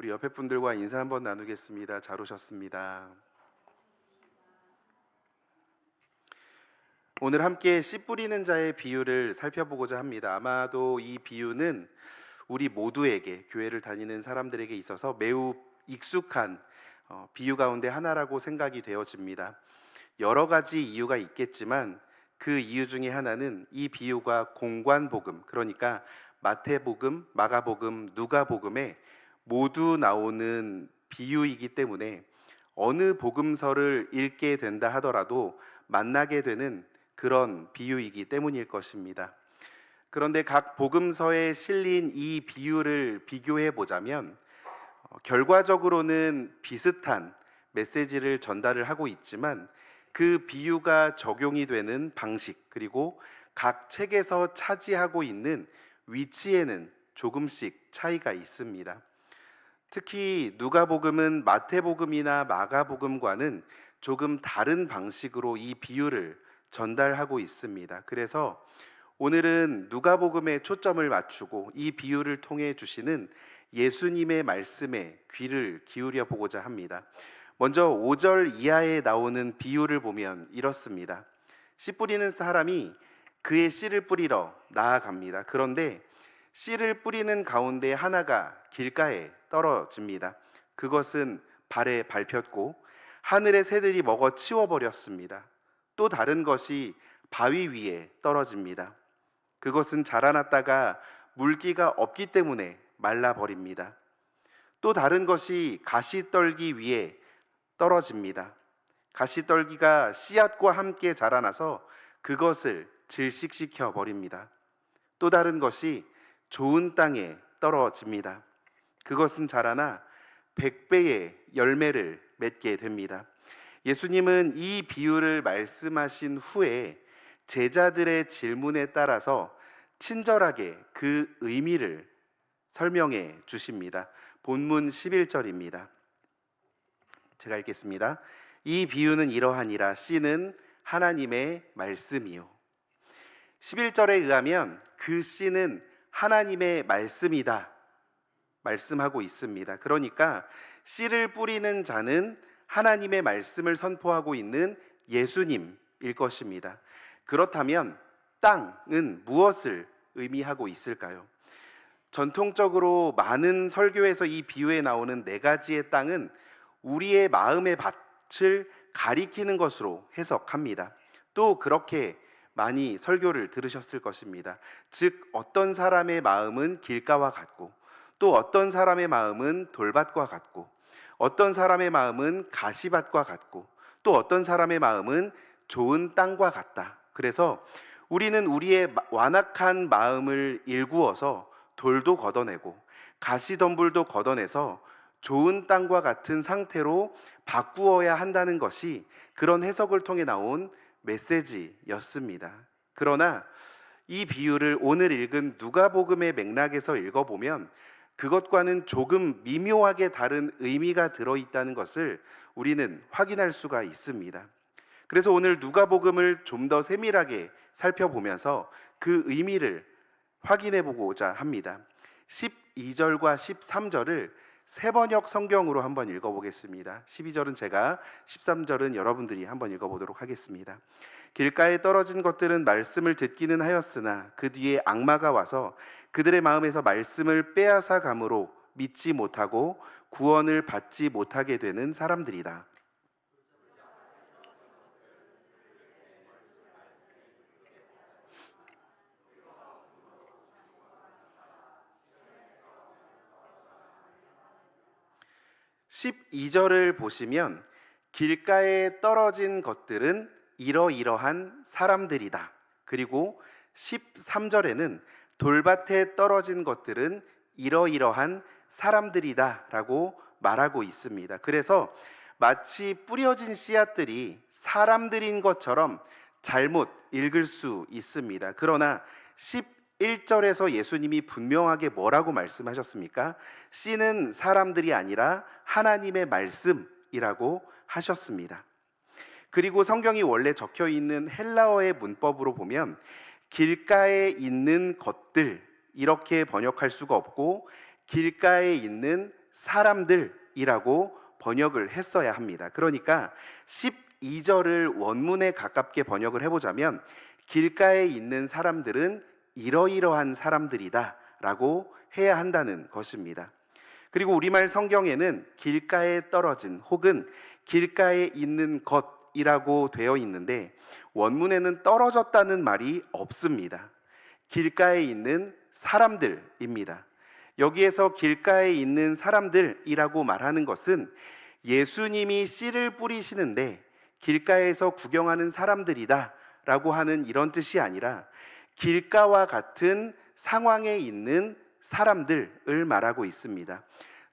우리 옆에 분들과 인사 한번 나누겠습니다. 잘 오셨습니다. 오늘 함께 씨 뿌리는 자의 비유를 살펴보고자 합니다. 아마도 이 비유는 우리 모두에게 교회를 다니는 사람들에게 있어서 매우 익숙한 어, 비유 가운데 하나라고 생각이 되어집니다. 여러 가지 이유가 있겠지만 그 이유 중에 하나는 이 비유가 공관 복음 그러니까 마태복음, 마가복음, 누가복음에 모두 나오는 비유이기 때문에 어느 복음서를 읽게 된다 하더라도 만나게 되는 그런 비유이기 때문일 것입니다. 그런데 각 복음서에 실린 이 비유를 비교해 보자면 어, 결과적으로는 비슷한 메시지를 전달을 하고 있지만 그 비유가 적용이 되는 방식 그리고 각 책에서 차지하고 있는 위치에는 조금씩 차이가 있습니다. 특히 누가복음은 마태복음이나 마가복음과는 조금 다른 방식으로 이 비유를 전달하고 있습니다. 그래서 오늘은 누가복음에 초점을 맞추고 이 비유를 통해 주시는 예수님의 말씀에 귀를 기울여 보고자 합니다. 먼저 5절 이하에 나오는 비유를 보면 이렇습니다. 씨 뿌리는 사람이 그의 씨를 뿌리러 나아갑니다. 그런데 씨를 뿌리는 가운데 하나가 길가에 떨어집니다. 그것은 발에 밟혔고 하늘의 새들이 먹어 치워버렸습니다. 또 다른 것이 바위 위에 떨어집니다. 그것은 자라났다가 물기가 없기 때문에 말라버립니다. 또 다른 것이 가시떨기 위에 떨어집니다. 가시떨기가 씨앗과 함께 자라나서 그것을 질식시켜 버립니다. 또 다른 것이 좋은 땅에 떨어집니다. 그것은 자라나 백배의 열매를 맺게 됩니다. 예수님은 이 비유를 말씀하신 후에 제자들의 질문에 따라서 친절하게 그 의미를 설명해 주십니다. 본문 11절입니다. 제가 읽겠습니다. 이 비유는 이러하니라 씨는 하나님의 말씀이요. 11절에 의하면 그 씨는 하나님의 말씀이다. 말씀하고 있습니다. 그러니까 씨를 뿌리는 자는 하나님의 말씀을 선포하고 있는 예수님일 것입니다. 그렇다면 땅은 무엇을 의미하고 있을까요? 전통적으로 많은 설교에서 이 비유에 나오는 네 가지의 땅은 우리의 마음의 밭을 가리키는 것으로 해석합니다. 또 그렇게 많이 설교를 들으셨을 것입니다. 즉, 어떤 사람의 마음은 길가와 같고, 또 어떤 사람의 마음은 돌밭과 같고, 어떤 사람의 마음은 가시밭과 같고, 또 어떤 사람의 마음은 좋은 땅과 같다. 그래서 우리는 우리의 완악한 마음을 일구어서 돌도 걷어내고 가시덤불도 걷어내서 좋은 땅과 같은 상태로 바꾸어야 한다는 것이 그런 해석을 통해 나온 메시지였습니다. 그러나 이 비유를 오늘 읽은 누가복음의 맥락에서 읽어보면 그것과는 조금 미묘하게 다른 의미가 들어 있다는 것을 우리는 확인할 수가 있습니다. 그래서 오늘 누가복음을 좀 더 세밀하게 살펴보면서 그 의미를 확인해 보고자 합니다. 12절과 13절을 세번역 성경으로 한번 읽어보겠습니다. 12절은 제가, 13절은 여러분들이 한번 읽어보도록 하겠습니다. 길가에 떨어진 것들은 말씀을 듣기는 하였으나 그 뒤에 악마가 와서 그들의 마음에서 말씀을 빼앗아 감으로 믿지 못하고 구원을 받지 못하게 되는 사람들이다. 12절을 보시면 길가에 떨어진 것들은 이러이러한 사람들이다. 그리고 13절에는 돌밭에 떨어진 것들은 이러이러한 사람들이다. 라고 말하고 있습니다. 그래서 마치 뿌려진 씨앗들이 사람들인 것처럼 잘못 읽을 수 있습니다. 그러나 1절에서 예수님이 분명하게 뭐라고 말씀하셨습니까? 씨는 사람들이 아니라 하나님의 말씀이라고 하셨습니다. 그리고 성경이 원래 적혀 있는 헬라어의 문법으로 보면 길가에 있는 것들 이렇게 번역할 수가 없고 길가에 있는 사람들이라고 번역을 했어야 합니다. 그러니까 12절을 원문에 가깝게 번역을 해보자면 길가에 있는 사람들은 이러이러한 사람들이다 라고 해야 한다는 것입니다. 그리고 우리말 성경에는 길가에 떨어진 혹은 길가에 있는 것이라고 되어 있는데 원문에는 떨어졌다는 말이 없습니다. 길가에 있는 사람들입니다. 여기에서 길가에 있는 사람들이라고 말하는 것은 예수님이 씨를 뿌리시는데 길가에서 구경하는 사람들이다 라고 하는 이런 뜻이 아니라 길가와 같은 상황에 있는 사람들을 말하고 있습니다.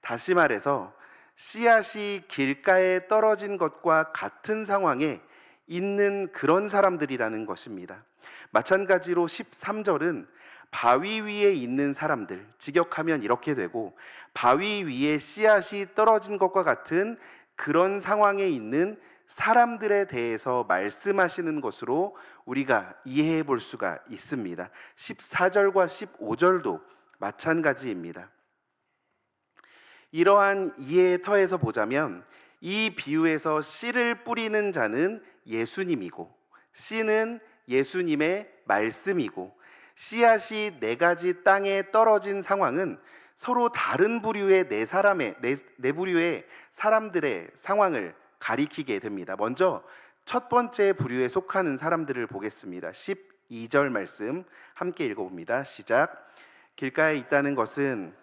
다시 말해서 씨앗이 길가에 떨어진 것과 같은 상황에 있는 그런 사람들이라는 것입니다. 마찬가지로 13절은 바위 위에 있는 사람들, 직역하면 이렇게 되고, 바위 위에 씨앗이 떨어진 것과 같은 그런 상황에 있는 사람들에 대해서 말씀하시는 것으로 우리가 이해해 볼 수가 있습니다. 14절과 15절도 마찬가지입니다. 이러한 이해의 터에서 보자면 이 비유에서 씨를 뿌리는 자는 예수님이고 씨는 예수님의 말씀이고 씨앗이 네 가지 땅에 떨어진 상황은 서로 다른 부류의 네 사람의 네, 네 부류의 사람들의 상황을 가리키게 됩니다. 먼저 첫 번째 부류에 속하는 사람들을 보겠습니다. 12절 말씀 함께 읽어봅니다. 시작. 길가에 있다는 것은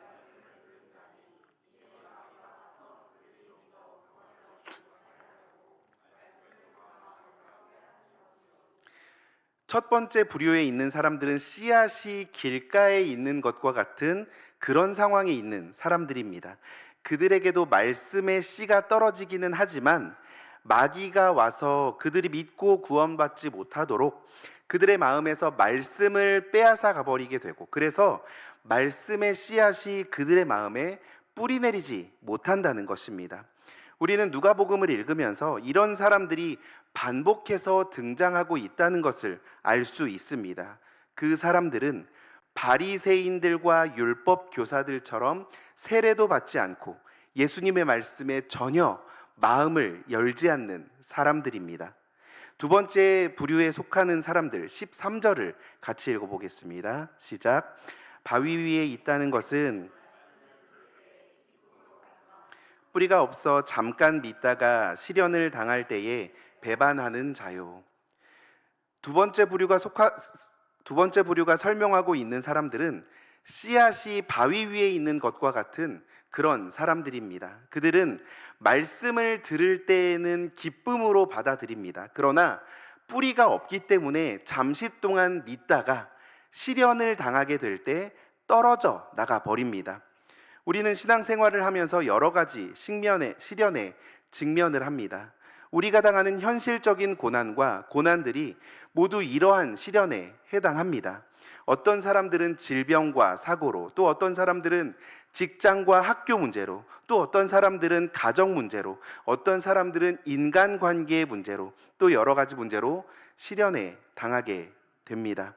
첫 번째 부류에 있는 사람들은 씨앗이 길가에 있는 것과 같은 그런 상황에 있는 사람들입니다. 그들에게도 말씀의 씨가 떨어지기는 하지만 마귀가 와서 그들이 믿고 구원받지 못하도록 그들의 마음에서 말씀을 빼앗아 가버리게 되고 그래서 말씀의 씨앗이 그들의 마음에 뿌리 내리지 못한다는 것입니다. 우리는 누가복음을 읽으면서 이런 사람들이 반복해서 등장하고 있다는 것을 알 수 있습니다. 그 사람들은 바리새인들과 율법 교사들처럼 세례도 받지 않고 예수님의 말씀에 전혀 마음을 열지 않는 사람들입니다. 두 번째 부류에 속하는 사람들 13절을 같이 읽어 보겠습니다. 시작. 바위 위에 있다는 것은 뿌리가 없어 잠깐 믿다가 시련을 당할 때에 배반하는 자요. 두 번째 부류가 속하 두 번째 부류가 설명하고 있는 사람들은 씨앗이 바위 위에 있는 것과 같은 그런 사람들입니다. 그들은 말씀을 들을 때에는 기쁨으로 받아들입니다. 그러나 뿌리가 없기 때문에 잠시 동안 믿다가 시련을 당하게 될 때 떨어져 나가 버립니다. 우리는 신앙생활을 하면서 여러 가지 식면에 시련에 직면을 합니다. 우리가 당하는 현실적인 고난과 고난들이 모두 이러한 시련에 해당합니다. 어떤 사람들은 질병과 사고로, 또 어떤 사람들은 직장과 학교 문제로, 또 어떤 사람들은 가정 문제로, 어떤 사람들은 인간 관계의 문제로, 또 여러 가지 문제로 시련에 당하게 됩니다.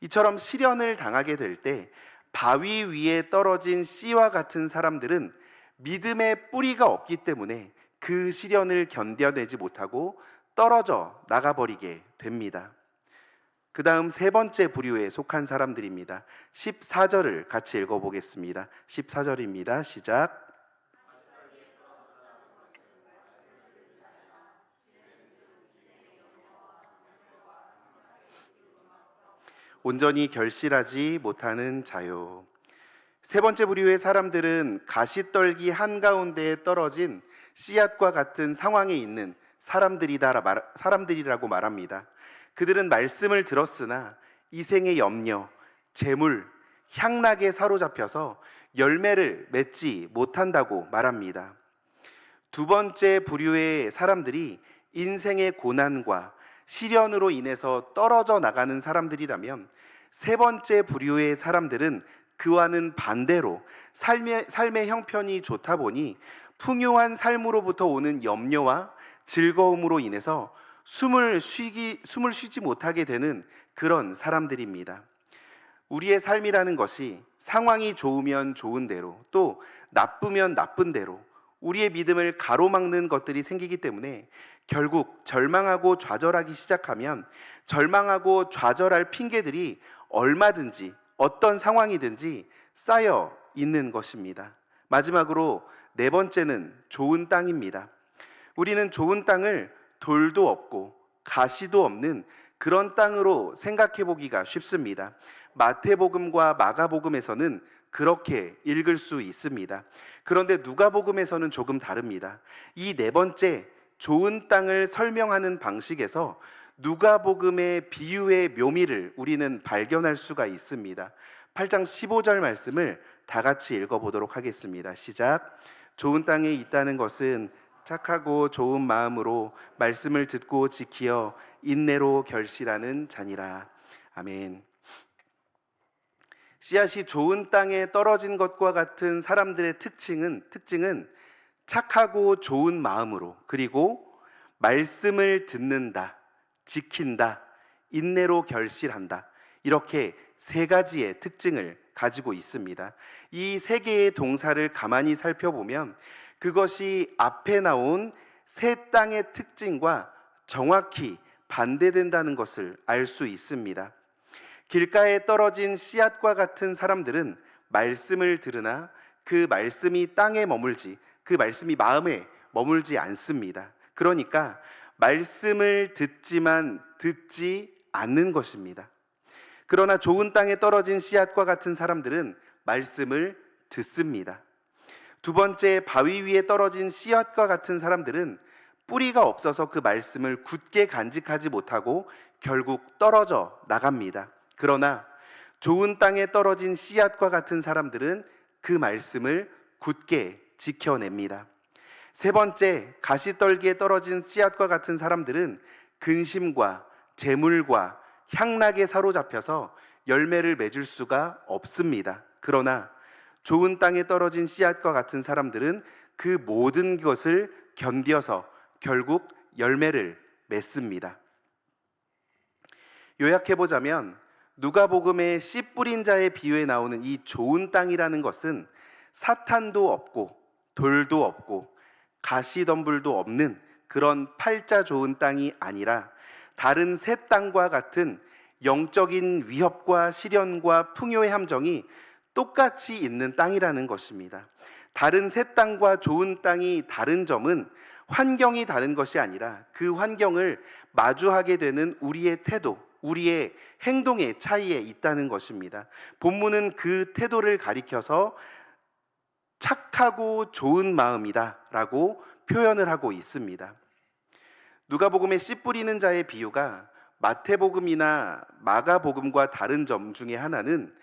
이처럼 시련을 당하게 될 때 바위 위에 떨어진 씨와 같은 사람들은 믿음의 뿌리가 없기 때문에 그 시련을 견뎌내지 못하고 떨어져 나가버리게 됩니다. 그 다음 세 번째 부류에 속한 사람들입니다. 14절을 같이 읽어보겠습니다. 14절입니다. 시작. 온전히 결실하지 못하는 자요. 세 번째 부류의 사람들은 가시떨기 한가운데에 떨어진 씨앗과 같은 상황에 있는 사람들이다 사람들이라고 말합니다. 그들은 말씀을 들었으나 이생의 염려, 재물, 향락에 사로잡혀서 열매를 맺지 못한다고 말합니다. 두 번째 부류의 사람들이 인생의 고난과 시련으로 인해서 떨어져 나가는 사람들이라면 세 번째 부류의 사람들은 그와는 반대로 삶의, 삶의 형편이 좋다 보니 풍요한 삶으로부터 오는 염려와 즐거움으로 인해서 숨을 쉬기 숨을 쉬지 못하게 되는 그런 사람들입니다. 우리의 삶이라는 것이 상황이 좋으면 좋은 대로 또 나쁘면 나쁜 대로 우리의 믿음을 가로막는 것들이 생기기 때문에 결국 절망하고 좌절하기 시작하면 절망하고 좌절할 핑계들이 얼마든지 어떤 상황이든지 쌓여 있는 것입니다. 마지막으로 네 번째는 좋은 땅입니다. 우리는 좋은 땅을 돌도 없고 가시도 없는 그런 땅으로 생각해 보기가 쉽습니다. 마태복음과 마가복음에서는 그렇게 읽을 수 있습니다. 그런데 누가복음에서는 조금 다릅니다. 이 네 번째 좋은 땅을 설명하는 방식에서 누가복음의 비유의 묘미를 우리는 발견할 수가 있습니다. 8장 15절 말씀을 다 같이 읽어 보도록 하겠습니다. 시작. 좋은 땅에 있다는 것은 착하고 좋은 마음으로 말씀을 듣고 지키어 인내로 결실하는 자니라. 아멘. 씨앗이 좋은 땅에 떨어진 것과 같은 사람들의 특징은 특징은 착하고 좋은 마음으로 그리고 말씀을 듣는다, 지킨다, 인내로 결실한다. 이렇게 세 가지의 특징을 가지고 있습니다. 이 세 개의 동사를 가만히 살펴보면 그것이 앞에 나온 새 땅의 특징과 정확히 반대된다는 것을 알 수 있습니다. 길가에 떨어진 씨앗과 같은 사람들은 말씀을 들으나 그 말씀이 땅에 머물지 그 말씀이 마음에 머물지 않습니다. 그러니까 말씀을 듣지만 듣지 않는 것입니다. 그러나 좋은 땅에 떨어진 씨앗과 같은 사람들은 말씀을 듣습니다. 두 번째 바위 위에 떨어진 씨앗과 같은 사람들은 뿌리가 없어서 그 말씀을 굳게 간직하지 못하고 결국 떨어져 나갑니다. 그러나 좋은 땅에 떨어진 씨앗과 같은 사람들은 그 말씀을 굳게 지켜냅니다. 세 번째, 가시떨기에 떨어진 씨앗과 같은 사람들은 근심과 재물과 향락에 사로잡혀서 열매를 맺을 수가 없습니다. 그러나 좋은 땅에 떨어진 씨앗과 같은 사람들은 그 모든 것을 견디어서 결국 열매를 맺습니다. 요약해 보자면 누가복음의 씨 뿌린 자의 비유에 나오는 이 좋은 땅이라는 것은 사탄도 없고 돌도 없고 가시덤불도 없는 그런 팔자 좋은 땅이 아니라 다른 새 땅과 같은 영적인 위협과 시련과 풍요의 함정이 똑같이 있는 땅이라는 것입니다. 다른 새 땅과 좋은 땅이 다른 점은 환경이 다른 것이 아니라 그 환경을 마주하게 되는 우리의 태도, 우리의 행동의 차이에 있다는 것입니다. 본문은 그 태도를 가리켜서 착하고 좋은 마음이다라고 표현을 하고 있습니다. 누가복음의 씨 뿌리는 자의 비유가 마태복음이나 마가복음과 다른 점 중에 하나는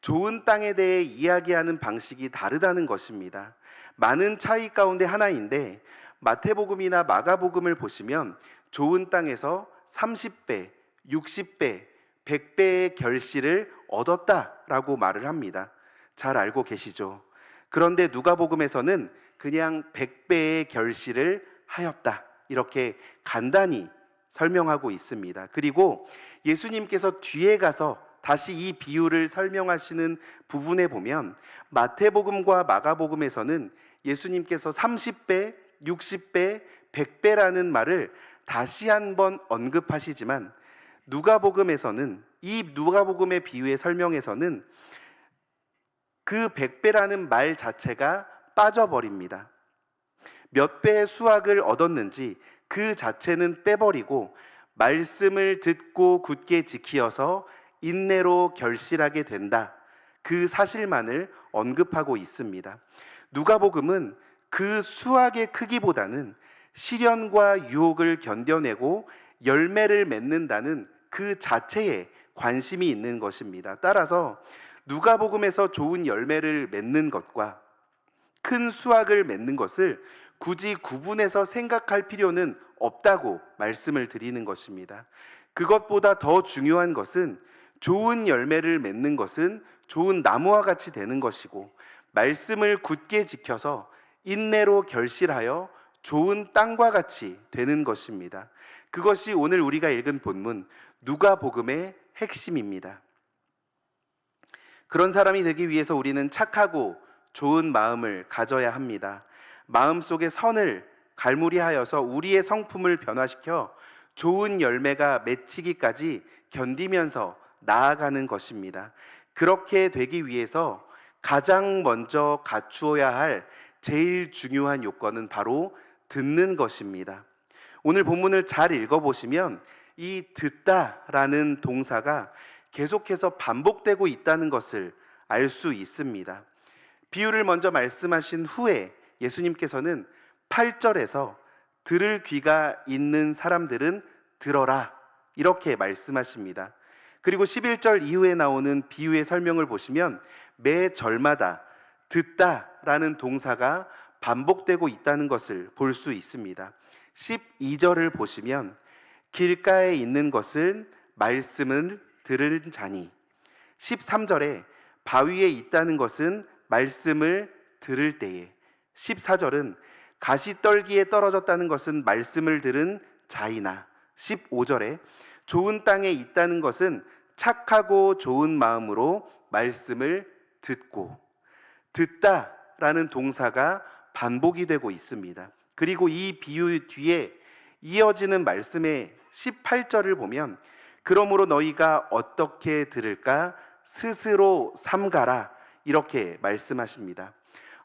좋은 땅에 대해 이야기하는 방식이 다르다는 것입니다. 많은 차이 가운데 하나인데 마태복음이나 마가복음을 보시면 좋은 땅에서 30배, 60배, 100배의 결실을 얻었다라고 말을 합니다. 잘 알고 계시죠? 그런데 누가복음에서는 그냥 100배의 결실을 하였다. 이렇게 간단히 설명하고 있습니다. 그리고 예수님께서 뒤에 가서 다시 이 비유를 설명하시는 부분에 보면 마태복음과 마가복음에서는 예수님께서 30배, 60배, 100배라는 말을 다시 한번 언급하시지만 누가복음에서는 이 누가복음의 비유의 설명에서는 그 100배라는 말 자체가 빠져버립니다. 몇 배의 수확을 얻었는지 그 자체는 빼버리고 말씀을 듣고 굳게 지키어서 인내로 결실하게 된다. 그 사실만을 언급하고 있습니다. 누가복음은 그 수확의 크기보다는 시련과 유혹을 견뎌내고 열매를 맺는다는 그 자체에 관심이 있는 것입니다. 따라서 누가복음에서 좋은 열매를 맺는 것과 큰 수확을 맺는 것을 굳이 구분해서 생각할 필요는 없다고 말씀을 드리는 것입니다. 그것보다 더 중요한 것은 좋은 열매를 맺는 것은 좋은 나무와 같이 되는 것이고 말씀을 굳게 지켜서 인내로 결실하여 좋은 땅과 같이 되는 것입니다. 그것이 오늘 우리가 읽은 본문 누가복음의 핵심입니다. 그런 사람이 되기 위해서 우리는 착하고 좋은 마음을 가져야 합니다. 마음 속에 선을 갈무리하여서 우리의 성품을 변화시켜 좋은 열매가 맺히기까지 견디면서 나아가는 것입니다. 그렇게 되기 위해서 가장 먼저 갖추어야 할 제일 중요한 요건은 바로 듣는 것입니다. 오늘 본문을 잘 읽어보시면 이 듣다라는 동사가 계속해서 반복되고 있다는 것을 알 수 있습니다. 비유를 먼저 말씀하신 후에 예수님께서는 8절에서 들을 귀가 있는 사람들은 들어라 이렇게 말씀하십니다. 그리고 11절 이후에 나오는 비유의 설명을 보시면 매 절마다 듣다라는 동사가 반복되고 있다는 것을 볼 수 있습니다. 12절을 보시면 길가에 있는 것은 말씀을 들은 자니. 13절에 바위에 있다는 것은 말씀을 들을 때에. 14절은 가시떨기에 떨어졌다는 것은 말씀을 들은 자이나. 15절에 좋은 땅에 있다는 것은 착하고 좋은 마음으로 말씀을 듣고 듣다라는 동사가 반복이 되고 있습니다. 그리고 이 비유 뒤에 이어지는 말씀의 18절을 보면 그러므로 너희가 어떻게 들을까 스스로 삼가라 이렇게 말씀하십니다.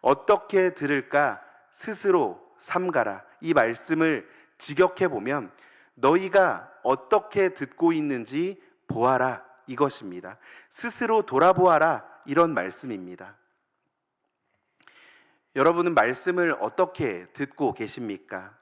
어떻게 들을까 스스로 삼가라 이 말씀을 직역해 보면 너희가 어떻게 듣고 있는지 보아라 이것입니다. 스스로 돌아보아라 이런 말씀입니다. 여러분은 말씀을 어떻게 듣고 계십니까?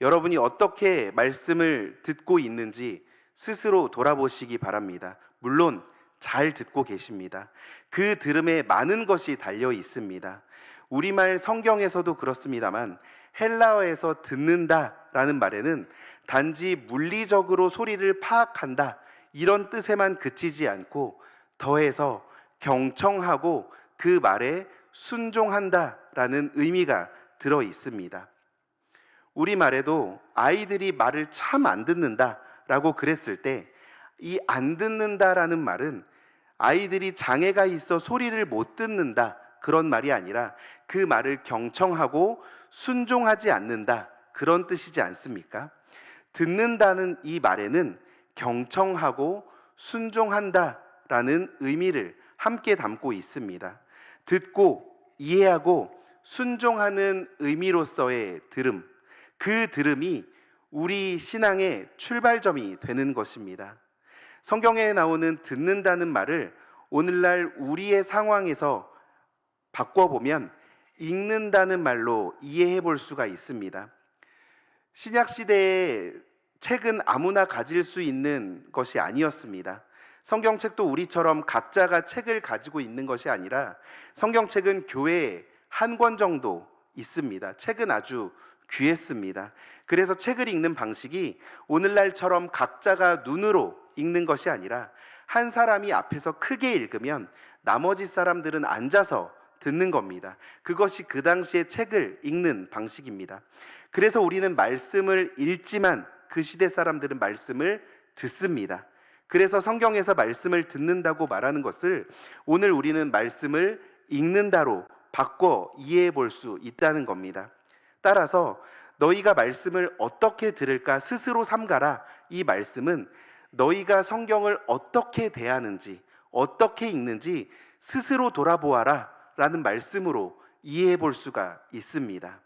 여러분이 어떻게 말씀을 듣고 있는지 스스로 돌아보시기 바랍니다. 물론 잘 듣고 계십니다. 그 들음에 많은 것이 달려 있습니다. 우리말 성경에서도 그렇습니다만 헬라어에서 듣는다라는 말에는 단지 물리적으로 소리를 파악한다 이런 뜻에만 그치지 않고 더해서 경청하고 그 말에 순종한다라는 의미가 들어 있습니다. 우리 말에도 아이들이 말을 참 안 듣는다 라고 그랬을 때 이 안 듣는다라는 말은 아이들이 장애가 있어 소리를 못 듣는다 그런 말이 아니라 그 말을 경청하고 순종하지 않는다 그런 뜻이지 않습니까? 듣는다는 이 말에는 경청하고 순종한다 라는 의미를 함께 담고 있습니다. 듣고 이해하고 순종하는 의미로서의 들음, 그 들음이 우리 신앙의 출발점이 되는 것입니다. 성경에 나오는 듣는다는 말을 오늘날 우리의 상황에서 바꿔보면 읽는다는 말로 이해해 볼 수가 있습니다. 신약 시대에 책은 아무나 가질 수 있는 것이 아니었습니다. 성경책도 우리처럼 각자가 책을 가지고 있는 것이 아니라 성경책은 교회에 한 권 정도 있습니다. 책은 아주 귀했습니다. 그래서 책을 읽는 방식이 오늘날처럼 각자가 눈으로 읽는 것이 아니라 한 사람이 앞에서 크게 읽으면 나머지 사람들은 앉아서 듣는 겁니다. 그것이 그 당시에 책을 읽는 방식입니다. 그래서 우리는 말씀을 읽지만 그 시대 사람들은 말씀을 듣습니다. 그래서 성경에서 말씀을 듣는다고 말하는 것을 오늘 우리는 말씀을 읽는다로 바꿔 이해해 볼 수 있다는 겁니다. 따라서 너희가 말씀을 어떻게 들을까 스스로 삼가라. 이 말씀은 너희가 성경을 어떻게 대하는지, 어떻게 읽는지 스스로 돌아보아라. 라는 말씀으로 이해해 볼 수가 있습니다.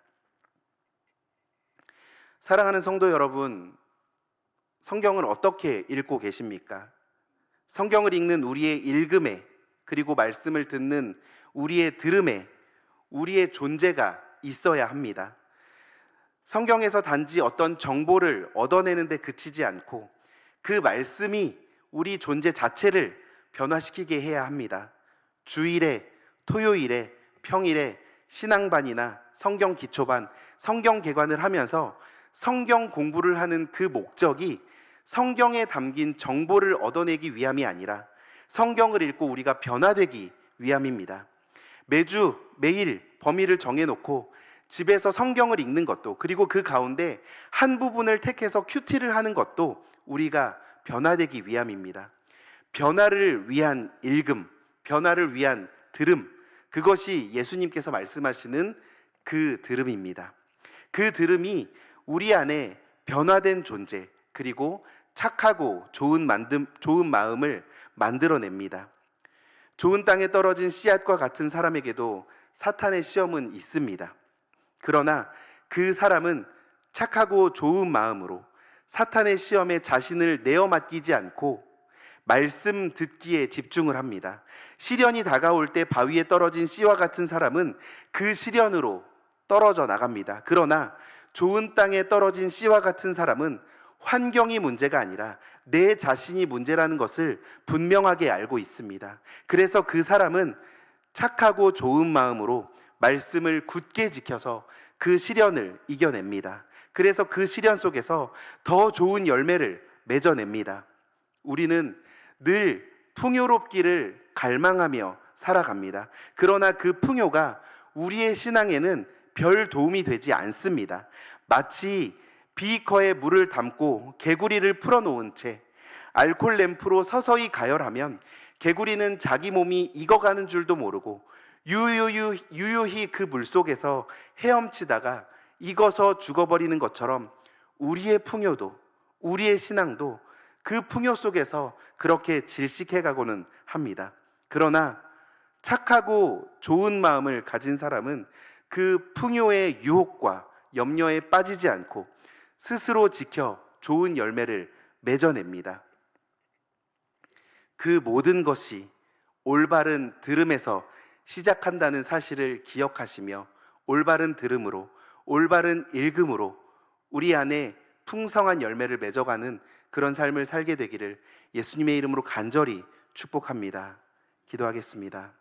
사랑하는 성도 여러분, 성경을 어떻게 읽고 계십니까? 성경을 읽는 우리의 읽음에 그리고 말씀을 듣는 우리의 들음에 우리의 존재가 있어야 합니다. 성경에서 단지 어떤 정보를 얻어내는데 그치지 않고 그 말씀이 우리 존재 자체를 변화시키게 해야 합니다. 주일에, 토요일에, 평일에 신앙반이나 성경 기초반, 성경 개관을 하면서 성경 공부를 하는 그 목적이 성경에 담긴 정보를 얻어내기 위함이 아니라 성경을 읽고 우리가 변화되기 위함입니다. 매주 매일 범위를 정해놓고 집에서 성경을 읽는 것도 그리고 그 가운데 한 부분을 택해서 큐티를 하는 것도 우리가 변화되기 위함입니다. 변화를 위한 읽음, 변화를 위한 들음, 그것이 예수님께서 말씀하시는 그 들음입니다. 그 들음이 우리 안에 변화된 존재, 그리고 착하고 좋은 만듦, 좋은 마음을 만들어냅니다. 좋은 땅에 떨어진 씨앗과 같은 사람에게도 사탄의 시험은 있습니다. 그러나 그 사람은 착하고 좋은 마음으로 사탄의 시험에 자신을 내어 맡기지 않고 말씀 듣기에 집중을 합니다. 시련이 다가올 때 바위에 떨어진 씨와 같은 사람은 그 시련으로 떨어져 나갑니다. 그러나 좋은 땅에 떨어진 씨와 같은 사람은 환경이 문제가 아니라 내 자신이 문제라는 것을 분명하게 알고 있습니다. 그래서 그 사람은 착하고 좋은 마음으로 말씀을 굳게 지켜서 그 시련을 이겨냅니다. 그래서 그 시련 속에서 더 좋은 열매를 맺어냅니다. 우리는 늘 풍요롭기를 갈망하며 살아갑니다. 그러나 그 풍요가 우리의 신앙에는 별 도움이 되지 않습니다. 마치 비커에 물을 담고 개구리를 풀어놓은 채 알콜 램프로 서서히 가열하면 개구리는 자기 몸이 익어가는 줄도 모르고 유유유, 유유히 그 물 속에서 헤엄치다가 익어서 죽어버리는 것처럼 우리의 풍요도 우리의 신앙도 그 풍요 속에서 그렇게 질식해 가고는 합니다. 그러나 착하고 좋은 마음을 가진 사람은 그 풍요의 유혹과 염려에 빠지지 않고 스스로 지켜 좋은 열매를 맺어냅니다. 그 모든 것이 올바른 들음에서 시작한다는 사실을 기억하시며 올바른 들음으로 올바른 읽음으로 우리 안에 풍성한 열매를 맺어가는 그런 삶을 살게 되기를 예수님의 이름으로 간절히 축복합니다. 기도하겠습니다.